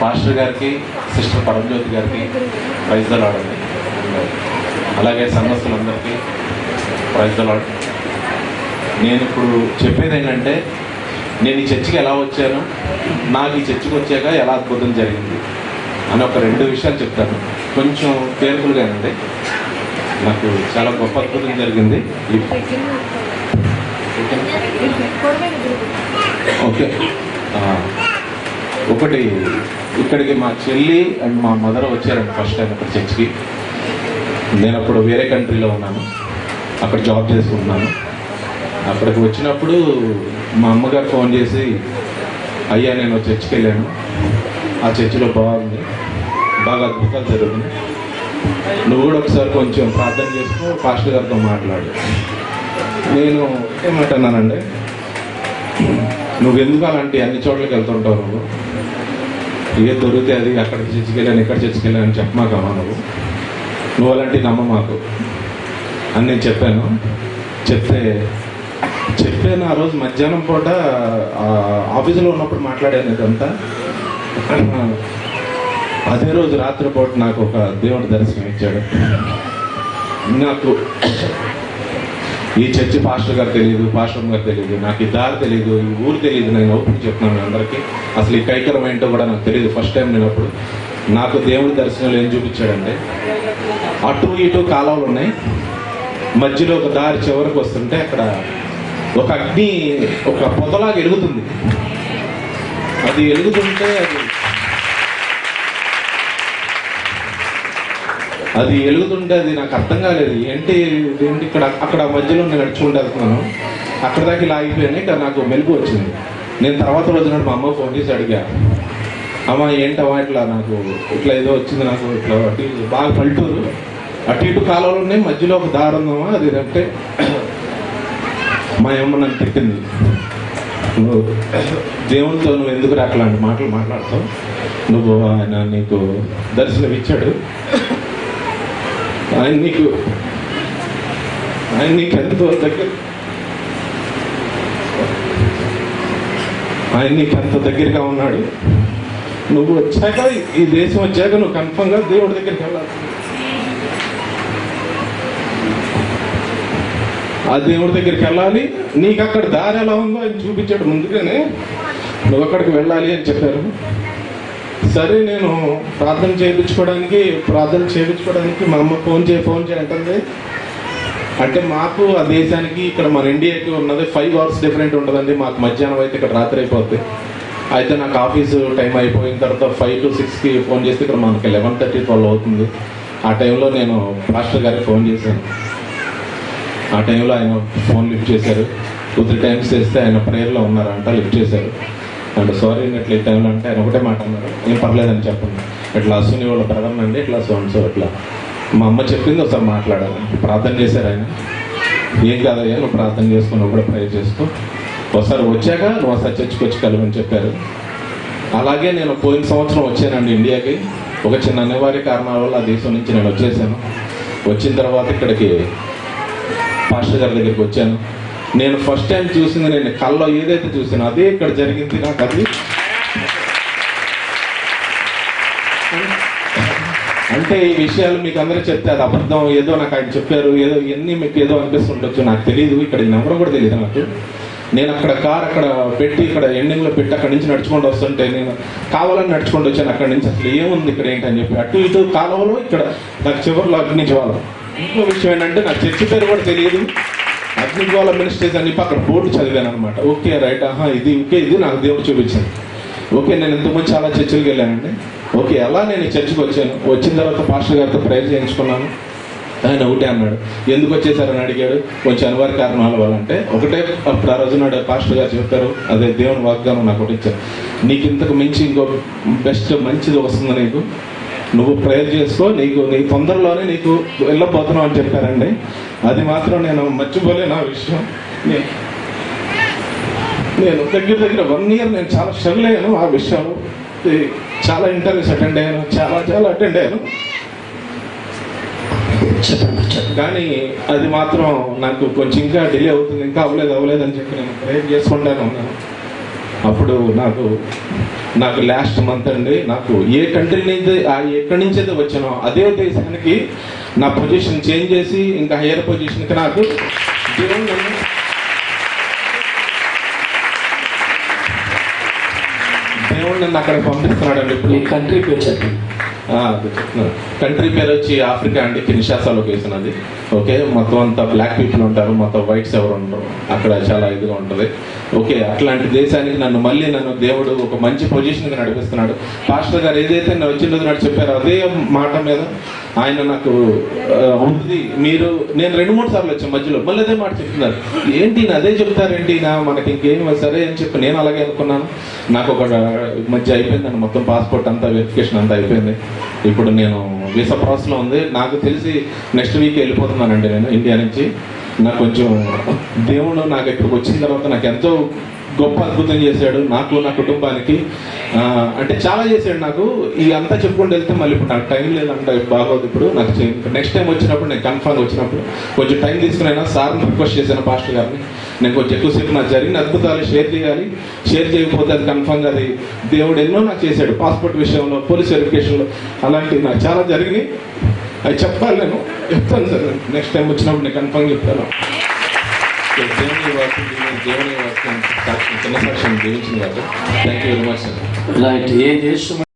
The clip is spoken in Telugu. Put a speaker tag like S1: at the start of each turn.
S1: పాస్టర్ గారికి సిస్టర్ పరంజ్యోతి గారికి ప్రైజ్ దలాడండి అలాగే సంఘస్థులందరికీ ప్రైజ్ దలాడు నేను ఇప్పుడు చెప్పేది ఏంటంటే నేను ఈ చర్చికి ఎలా వచ్చాను నాకు ఈ చర్చికి వచ్చాక ఎలా అద్భుతం జరిగింది అని ఒక రెండు విషయాలు చెప్తాను. కొంచెం తేలికలుగానండి. నాకు చాలా గొప్ప అద్భుతం జరిగింది. ఓకే. ఒకటి ఇక్కడికి మా చెల్లి అండ్ మా మదర్ వచ్చారండి ఫస్ట్ టైం ఇక్కడ చర్చ్కి. నేను అప్పుడు వేరే కంట్రీలో ఉన్నాను. అక్కడ జాబ్ చేసుకుంటున్నాను. అక్కడికి వచ్చినప్పుడు మా అమ్మగారు ఫోన్ చేసి అయ్యా నేను చర్చ్కి వెళ్ళాను. ఆ చర్చిలో బాగుంది. బాగా అద్భుతాలు జరుగుతుంది నువ్వు కూడా ఒకసారి కొంచెం ప్రార్థన చేసుకో పాస్టర్ గారితో మాట్లాడు. నేను ఏమంటున్నానండి నువ్వు ఎందుకు అలాంటి అన్ని చోట్లకి వెళ్తుంటావు నువ్వు? ఏ దొరికితే అది అక్కడికి చచ్చికెళ్ళాను ఇక్కడ చచ్చికెళ్ళాను అని చెప్పమాకమ్మా నువ్వు? నువ్వు అలాంటి నమ్మ మాకు. అని నేను చెప్పాను. చెప్తే చెప్పాను ఆ రోజు మధ్యాహ్నం పూట ఆఫీసులో ఉన్నప్పుడు మాట్లాడాను ఇదంతా. అదే రోజు రాత్రిపూట నాకు ఒక దేవుడి దర్శనం ఇచ్చాడు నాకు ఈ చర్చి పాస్టర్ గారు తెలియదు పాస్టర్ గారు తెలియదు నాకు ఈ దారి తెలియదు ఈ ఊరు తెలియదు నేను ఓపెన్ చెప్తున్నాను మీ అందరికీ. అసలు ఈ కైకరం ఏంటో కూడా నాకు తెలియదు ఫస్ట్ టైం నేను అప్పుడు నాకు దేవుడి దర్శనంలో ఏం చూపించాడంటే అటు ఇటు కాలువలు ఉన్నాయి. మధ్యలో ఒక దారి చివరికి వస్తుంటే అక్కడ ఒక అగ్ని ఒక పొదలాగా ఎలుగుతుంది. అది ఎలుగుతుంటే అది అది వెలుగుతుంటే అది నాకు అర్థం కాలేదు. ఏంటి ఏంటి ఇక్కడ అక్కడ మధ్యలో నేను నడుచుకుంటాను వెళ్తున్నాను అక్కడ దాకా ఇలా అయిపోయాను ఇక్కడ నాకు మెలుగు వచ్చింది. నేను తర్వాత రోజు నాడు మా అమ్మ ఫోన్ చేసి అడిగా అమ్మ ఏంటమ్మా ఇట్లా నాకు ఇట్లా ఏదో వచ్చింది నాకు ఇట్లా అటు ఇటు బాగా పల్టూరు అటు ఇటు కాలువలు ఉన్నాయి మధ్యలో ఒక దారి ఉందమ్మా అది అంటే మా అమ్మ నన్ను తిట్టింది. నువ్వు దేవునితో నువ్వు ఎందుకు రాకలాంటి మాటలు మాట్లాడతావు. నువ్వు ఆయన నీకు దర్శనం ఇచ్చాడు ఆయన నీకు ఆయన నీకు ఎంతో దగ్గర? ఆయన నీకు ఎంత దగ్గరగా ఉన్నాడు? నువ్వు వచ్చాక ఈ దేశం వచ్చాక నువ్వు కన్ఫర్మ్గా దేవుడి దగ్గరికి వెళ్ళాలి. ఆ దేవుడి దగ్గరికి వెళ్ళాలి. నీకు అక్కడ దారి ఎలా ఉందో ఆయన చూపించాడు ముందుగానే. నువ్వు అక్కడికి వెళ్ళాలి అని చెప్పారు. సరే నేను ప్రార్థన చేయించుకోవడానికి ప్రార్థన చేయించుకోవడానికి మా అమ్మ ఫోన్ చేయి ఫోన్ చేయంటుంది అంటే మాకు ఆ దేశానికి ఇక్కడ మన ఇండియాకి ఉన్నది ఫైవ్ అవర్స్ డిఫరెంట్ ఉంటుందండి. మాకు మధ్యాహ్నం అయితే ఇక్కడ రాత్రి అయిపోద్ది. అయితే నాకు ఆఫీసు టైం అయిపోయిన తర్వాత ఫైవ్ టు సిక్స్కి ఫోన్ చేస్తే ఇక్కడ మనకి లెవెన్ థర్టీ ట్వెల్వ్ అవుతుంది. ఆ టైంలో నేను మాస్టర్ గారికి ఫోన్ చేశాను. ఆ టైంలో ఆయన ఫోన్ లిఫ్ట్ చేశారు. టూ త్రీ టైమ్స్ చేస్తే ఆయన ప్రేయర్లో ఉన్నారంట లిఫ్ట్ చేశారు. అంటే సారీ ఇట్లా ఈ టైంలో అంటే ఆయన ఒకటే మాట అన్నారు. ఏం పర్లేదని చెప్పండి. ఇట్లా అసూని వాళ్ళ బ్రదర్ అండి ఇట్లా సో సో ఇట్లా. మా అమ్మ చెప్పింది ఒకసారి మాట్లాడాలి. ప్రార్థన చేశారు ఆయన. ఏం కాదయ్యా నువ్వు ప్రార్థన చేసుకుని నువ్వు కూడా చేస్తూ. చేసుకో ఒకసారి వచ్చాక నువ్వు ఒకసారి చర్చికి వచ్చి కలవని చెప్పారు. అలాగే నేను పోయిన సంవత్సరం వచ్చానండి ఇండియాకి. ఒక చిన్న అనివార్య కారణాల వల్ల ఆ దేశం నుంచి నేను వచ్చేసాను. వచ్చిన తర్వాత ఇక్కడికి పాస్టర్ గారి దగ్గరికి వచ్చాను. నేను ఫస్ట్ టైం చూసింది నేను కళ్ళలో ఏదైతే చూసాను అదే ఇక్కడ జరిగింది నాకు అది. అంటే ఈ విషయాలు మీకు అందరూ చెప్తే అది అబద్ధం ఏదో నాకు ఆయన చెప్పారు ఏదో ఇవన్నీ మీకు ఏదో అనిపిస్తుండొచ్చు నాకు తెలియదు ఇక్కడ నెంబర్ కూడా తెలియదు నాకు. నేను అక్కడ కార్ అక్కడ పెట్టి ఇక్కడ ఎండింగ్లో పెట్టి అక్కడి నుంచి నడుచుకుంటూ వస్తుంటే నేను కావాలని నడుచుకుంటూ వచ్చాను అక్కడి నుంచి అసలు ఏముంది ఇక్కడ ఏంటని చెప్పి. అటు ఇటు కాలువలో ఇక్కడ నాకు చివరిలో వాళ్ళు ఇంకో విషయం ఏంటంటే నాకు చర్చి పేరు కూడా తెలియదు అగ్నిజ్వాల మినిస్ట్రీస్ అని చెప్పి అక్కడ బోర్డు చదివాను అనమాట ఓకే రైట్ ఆహా ఇది ఇంకే ఇది నాకు దేవుడు చూపించింది ఓకే నేను ఇంతకుముందు చాలా చర్చిలకు వెళ్ళానండి. ఓకే అలా నేను చర్చికి వచ్చాను. వచ్చిన తర్వాత పాస్టర్ గారితో ప్రేయర్ చేయించుకున్నాను. ఆయన ఒకటే అన్నాడు. ఎందుకు వచ్చేసారని అడిగాడు. కొంచెం అనివార్య కారణాల వాళ్ళంటే ఒకటే అప్పుడు ఆ రోజు నాడు పాస్టర్ గారు చెప్పారు. అదే దేవుని వాగ్దానం నాకు ఒకటి ఇచ్చారు. నీకు ఇంతకు మించి ఇంకో బెస్ట్ మంచిది వస్తుంది నీకు? నువ్వు ప్రేయర్ చేసుకో నీకు నీ తొందరలోనే నీకు వెళ్ళబోతున్నావు అని చెప్పారండి. అది మాత్రం నేను మర్చిపోలేను ఆ విషయం. నేను దగ్గర దగ్గర వన్ ఇయర్ నేను చాలా స్ట్రగుల్ అయ్యాను ఆ విషయం. ఈ చాలా ఇంటర్వ్యూస్ అటెండ్ అయ్యాను చాలా చాలా అటెండ్ అయ్యాను. కానీ అది మాత్రం నాకు కొంచెం ఇంకా డిలే అవుతుంది ఇంకా అవ్వలేదు అవ్వలేదు అని చెప్పి నేను ప్రేయర్ చేసుకుంటానే ఉన్నాను. ఇప్పుడు నాకు నాకు లాస్ట్ మంత్ అండి నాకు ఏ కంట్రీ నుంచి ఆ ఎక్కడి నుంచి అయితే వచ్చానో అదే దేశానికి నా పొజిషన్ చేంజ్ చేసి ఇంకా హయ్యర్ పొజిషన్కి నాకు దేవుడు నన్ను దేవుడు నన్ను అక్కడ పంపిస్తున్నాడు ఇప్పుడు.
S2: ఈ కంట్రీకి వచ్చాడు
S1: కంట్రీ పేరు వచ్చి ఆఫ్రికా అండి కిన్షాసాలో లొకేషన్ అది. ఓకే మొత్తం అంతా బ్లాక్ పీపుల్ ఉంటారు మొత్తం వైట్స్ ఎవరు ఉండరు. అక్కడ చాలా ఇదిగా ఉంటుంది. ఓకే అట్లాంటి దేశానికి నన్ను మళ్ళీ నన్ను దేవుడు ఒక మంచి పొజిషన్కి నడిపిస్తున్నాడు. పాస్టర్ గారు ఏదైతే నేను వచ్చిన రోజు నాడు చెప్పారో అదే మాట మీద ఆయన నాకు ఉంది. మీరు నేను రెండు మూడు సార్లు వచ్చాను మధ్యలో. మళ్ళీ అదే మాట చెప్తున్నారు. ఏంటి ఈయన అదే చెప్తారేంటి నా మనకి ఇంకేం సరే అని చెప్పి నేను అలాగే అనుకున్నాను. నాకు ఒక మధ్య అయిపోయిందండి. మొత్తం పాస్పోర్ట్ అంతా వెరిఫికేషన్ అంతా అయిపోయింది. ఇప్పుడు నేను వీసా ప్రాసెస్లో ఉంది. నాకు తెలిసి నెక్స్ట్ వీక్ వెళ్ళిపోతున్నానండి నేను ఇండియా నుంచి. నాకు కొంచెం దేవుడు నాకు ఇక్కడికి వచ్చిన తర్వాత నాకు ఎంతో గొప్ప అద్భుతం చేశాడు నాకు నా కుటుంబానికి. అంటే చాలా చేశాడు నాకు. ఈ అంతా చెప్పుకుంటూ వెళ్తే మళ్ళీ ఇప్పుడు నాకు టైం లేదంట బాగోదు ఇప్పుడు నాకు నెక్స్ట్ టైం వచ్చినప్పుడు నేను కన్ఫర్మ్ వచ్చినప్పుడు కొంచెం టైం తీసుకునైనా సార్ని రిక్వెస్ట్ చేశాను పాస్టర్ గారిని. నేను కొంచెం ఎక్కువసేపు నాకు జరిగిన అద్భుతాలు షేర్ చేయాలి. షేర్ చేయకపోతే అది కన్ఫర్మ్గా అది దేవుడు ఎన్నో నాకు చేశాడు. పాస్పోర్ట్ విషయంలో పోలీస్ వెరిఫికేషన్లో అలాంటివి నాకు చాలా జరిగినాయి. అది చెప్పాలి నేను చెప్తాను సార్. నెక్స్ట్ టైం వచ్చినప్పుడు నేను కన్ఫర్మ్ చెప్తాను. దేవుని వాక్యం దేవుని వాక్యం సాక్ష్యం చిన్న సాక్ష్యం జీవించింది కాబట్టి thank you very much sir
S2: ఏ దేశం